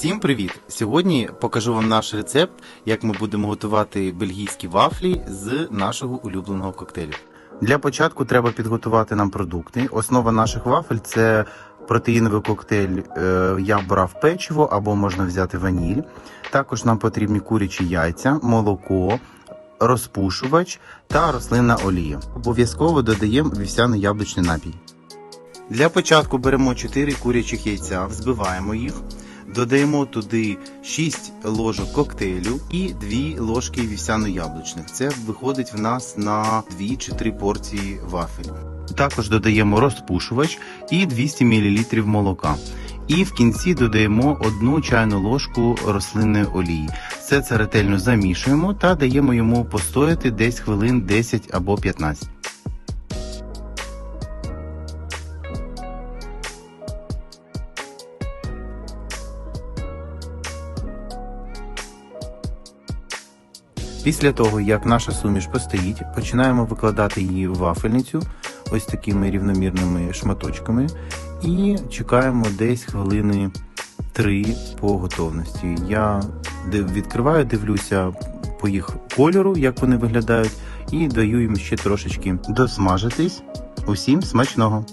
Всім привіт! Сьогодні покажу вам наш рецепт, як ми будемо готувати бельгійські вафлі з нашого улюбленого коктейлю. Для початку треба підготувати нам продукти. Основа наших вафель це протеїновий коктейль. Е, Я брав печиво або можна взяти ваніль. Також нам потрібні курячі яйця, молоко, розпушувач та рослинна олія. Обов'язково додаємо вівсяний яблучний напій. Для початку беремо 4 курячих яйця, взбиваємо їх, додаємо туди 6 ложок коктейлю і 2 ложки вівсяно-яблучних. Це виходить в нас на 2 чи 3 порції вафель. Також додаємо розпушувач і 200 мл молока. І в кінці додаємо 1 чайну ложку рослинної олії. Все це ретельно замішуємо та даємо йому постояти десь хвилин 10 або 15. Після того, як наша суміш постоїть, починаємо викладати її в вафельницю ось такими рівномірними шматочками і чекаємо десь хвилини 3 по готовності. Я відкриваю, дивлюся по їх кольору, як вони виглядають, і даю їм ще трошечки досмажитись. Усім смачного!